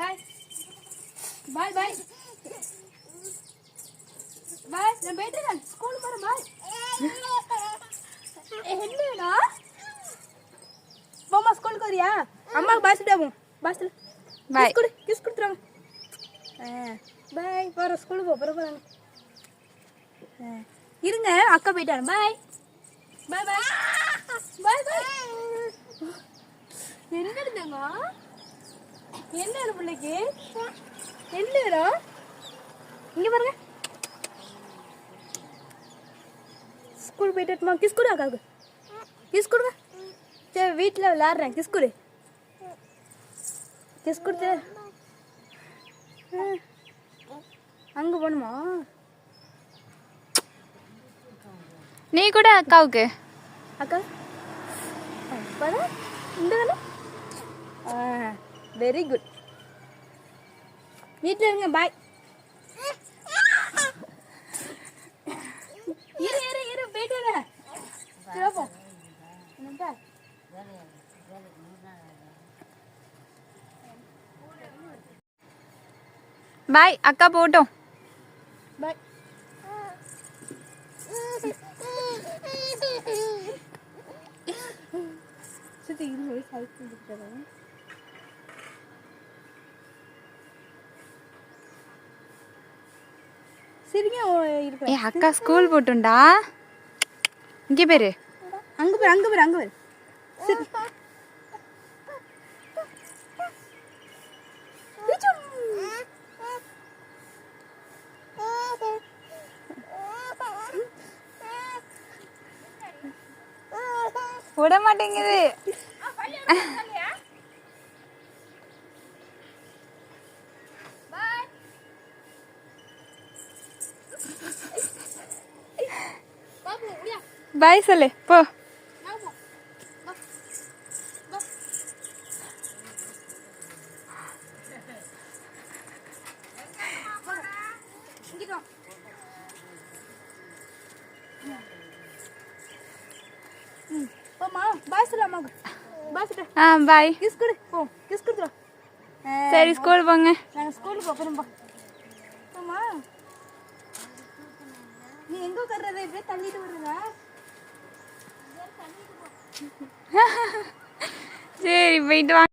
பாய் பாய் பாய் பாய் நான் போயிட்டு இருக்கேன் ஸ்கூல் போகிறேன் பாய் என்னடா? போமா ஸ்கூலுக்கு வரியா? அம்மாவுக்கு பாய் சொல்லிட்டு பாய். கிஸ் கொடு கிஸ் கொடுத்துருவாங்க. பாய் போகிற ஸ்கூலுக்கு போகிற போகிறாங்க இருங்க அக்கா போயிட்டாரு பாய் பாய் பாய் பாய் பாய் என்ன இருந்தங்க என்ன பிள்ளைக்கு? என்ன இடம் இங்க பாருங்க. ஸ்கூல் போயிட்டுமா கிஸ் கொடு அக்காவுக்கு. கிஸ் கொடுங்க சரி வீட்டில் விளாட்றேன் கிஸ் கொடு. கிஸ் கொடுத்து. அங்கே போகணுமா? நீ கூட அக்காவுக்கு. அக்கா? இந்த தானே வெரி குட் வீட்டில் இருங்க பாய் இரு இரு இரு போயிட்டு வரேன். சரி, பார்ப்போம். என்னப்பா? பாய் அக்கா போட்டோம் பாய் சுத்தி இது போய் சைக்கிள் ஏ அக்கா ஸ்கூல் போட்டுண்டா. இங்கே பேரு. அங்க போய் அங்க போய் அங்க போய் சரி. விட மாட்டேங்குது பாய் சொல்லு போ. ஆ பாய். கிஸ் கொடு போ. கிஸ் கொடுத்துரும் சரி ஸ்கூல் போங்க. நாங்கள் ஸ்கூலுக்கு ஆமா நீ எங்க உட்கார்றது தள்ளிட்டு சரி போயிட்டு வாங்க.